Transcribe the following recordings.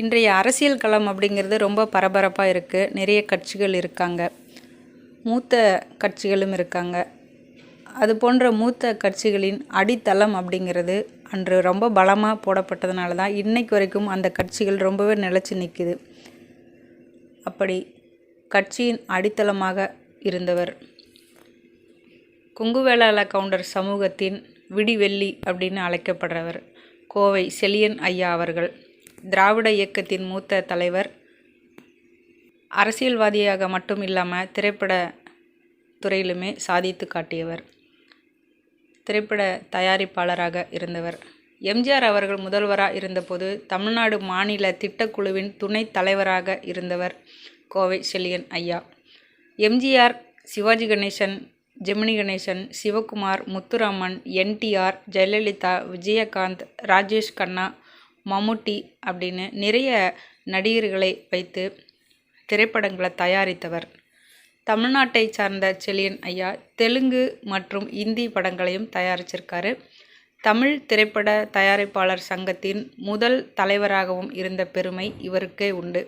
இன்றைய அரசியல் களம் அப்படிங்கிறது ரொம்ப பரபரப்பாக இருக்குது நிறைய கட்சிகள் இருக்காங்க. மூத்த கட்சிகளும் இருக்காங்க. அது போன்ற மூத்த கட்சிகளின் அடித்தளம் அப்படிங்கிறது அன்று ரொம்ப பலமாக போடப்பட்டதுனால தான் இன்றைக்கு வரைக்கும் அந்த கட்சிகள் ரொம்பவே நிலச்சி நிற்குது அப்படி கட்சியின் அடித்தளமாக இருந்தவர் கொங்குவேளாள கவுண்டர் சமூகத்தின் விடிவெள்ளி அப்படின்னு அழைக்கப்படுறவர் கோவை செலியன் ஐயா அவர்கள். திராவிட இயக்கத்தின் மூத்த தலைவர். அரசியல்வாதியாக மட்டும் இல்லாமல் திரைப்பட துறையிலுமே சாதித்து காட்டியவர். திரைப்பட தயாரிப்பாளராக இருந்தவர். எம்ஜிஆர் அவர்கள் முதல்வராக இருந்தபோது தமிழ்நாடு மாநில திட்டக்குழுவின் துணைத் தலைவராக இருந்தவர் கோவை செல்லியன் ஐயா. எம்ஜிஆர் சிவாஜி கணேசன் ஜெமினி கணேசன் சிவகுமார் முத்துராமன் என்டிஆர் ஜெயலலிதா விஜயகாந்த் ராஜேஷ் கண்ணா மம்முட்டி அப்படின்னு நிறைய நடிகர்களை வைத்து திரைப்படங்களை தயாரித்தவர். தமிழ்நாட்டை சார்ந்த செலியன் ஐயா தெலுங்கு மற்றும் இந்தி படங்களையும் தயாரிச்சிருக்காரு. தமிழ் திரைப்பட தயாரிப்பாளர் சங்கத்தின் முதல் தலைவராகவும் இருந்த பெருமை இவருக்கே உண்டு.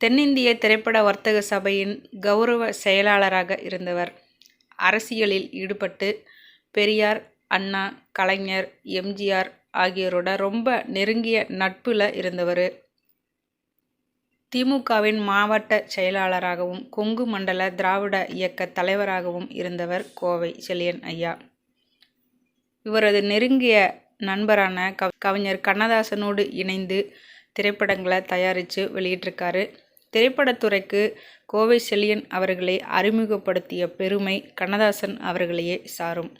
தென்னிந்திய திரைப்பட வர்த்தக சபையின் கௌரவ செயலாளராக இருந்தவர். அரசியலில் ஈடுபட்டு பெரியார் அண்ணா கலைஞர் எம்ஜிஆர் ஆகியோரோட ரொம்ப நெருங்கிய நட்பில் இருந்தவர். திமுகவின் மாவட்ட செயலாளராகவும் கொங்கு மண்டல திராவிட இயக்க தலைவராகவும் இருந்தவர் கோவை செழியன் ஐயா. இவரது நெருங்கிய நண்பரான கவ கவிஞர் கண்ணதாசனோடு இணைந்து திரைப்படங்களை தயாரித்து வெளியிட்டிருக்காரு. திரைப்படத்துறைக்கு கோவை செழியன் அவர்களை அறிமுகப்படுத்திய பெருமை கண்ணதாசன் அவர்களையே சாரும்.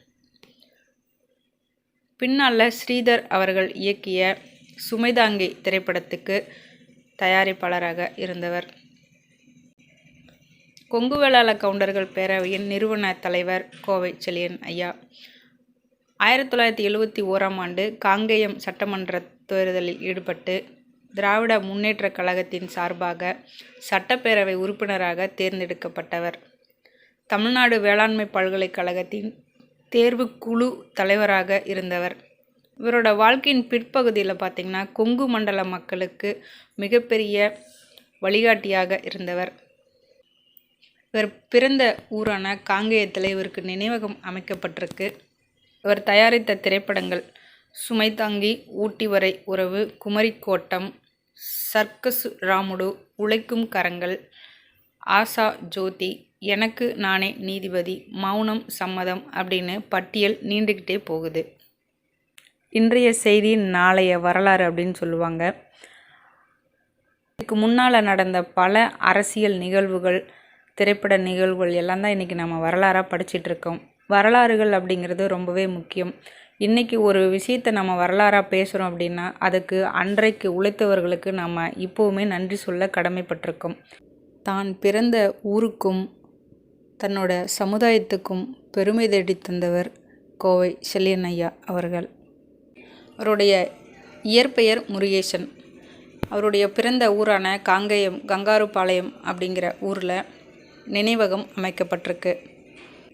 பின்னால் ஸ்ரீதர் அவர்கள் இயக்கிய சுமைதாங்கி திரைப்படத்துக்கு தயாரிப்பாளராக இருந்தவர். கொங்குவேளாள கவுண்டர்கள் பேரவையின் நிறுவன தலைவர் கோவை செலியன் ஐயா. ஆயிரத்தி தொள்ளாயிரத்தி எழுவத்தி ஓராம் ஆண்டு காங்கேயம் சட்டமன்ற தேர்தலில் ஈடுபட்டு திராவிட முன்னேற்ற கழகத்தின் சார்பாக சட்டப்பேரவை உறுப்பினராக தேர்ந்தெடுக்கப்பட்டவர். தமிழ்நாடு வேளாண்மை பல்கலைக்கழகத்தின் தேர்வுக்குழு தலைவராக இருந்தவர். இவரோட வாழ்க்கையின் பிற்பகுதியில் பார்த்திங்கன்னா கொங்கு மண்டல மக்களுக்கு மிகப்பெரிய வழிகாட்டியாக இருந்தவர். இவர் பிறந்த ஊரான காங்கேயத்தில் இவருக்கு நினைவகம் அமைக்கப்பட்டிருக்கு. இவர் தயாரித்த திரைப்படங்கள் சுமை தாங்கி ஊட்டி வரை உறவு குமரிக்கோட்டம் சர்க்கஸ் ராமுடு உழைக்கும் கரங்கள் ஆசா ஜோதி எனக்கு நானே நீதிபதி மௌனம் சம்மதம் அப்படின்னு பட்டியல் நீண்டுக்கிட்டே போகுது. இன்றைய செய்தி நாளைய வரலாறு அப்படின்னு சொல்லுவாங்க. இதுக்கு முன்னால் நடந்த பல அரசியல் நிகழ்வுகள் திரைப்பட நிகழ்வுகள் எல்லாம் தான் இன்றைக்கி நம்ம வரலாறாக படிச்சிட்டு இருக்கோம். வரலாறுகள் அப்படிங்கிறது ரொம்பவே முக்கியம். இன்றைக்கி ஒரு விஷயத்தை நம்ம வரலாறாக பேசுகிறோம் அப்படின்னா அதுக்கு அன்றைக்கு உழைத்தவர்களுக்கு நம்ம இப்போவுமே நன்றி சொல்ல கடமைப்பட்டிருக்கோம். தான் பிறந்த ஊருக்கும் தன்னோட சமுதாயத்துக்கும் பெருமை தேடி தந்தவர் கோவை செல்லியன் ஐயா அவர்கள். அவருடைய இயற்பெயர் முருகேசன். அவருடைய பிறந்த ஊரான காங்கேயம் கங்காருபாளையம் அப்படிங்கிற ஊரில் நினைவகம் அமைக்கப்பட்டிருக்கு.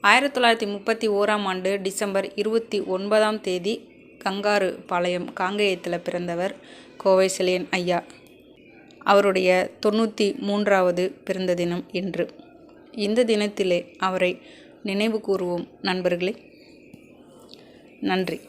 ஆயிரத்தி தொள்ளாயிரத்தி முப்பத்தி ஓராம் ஆண்டு டிசம்பர் இருபத்தி ஒன்பதாம் தேதி கங்காரு பாளையம் காங்கேயத்தில் பிறந்தவர் கோவை செலியன் ஐயா. அவருடைய தொண்ணூற்றி மூன்றாவது பிறந்த தினம் இன்று. இந்த தினத்திலே அவரை நினைவு கூறுவோம் நண்பர்களே. நன்றி.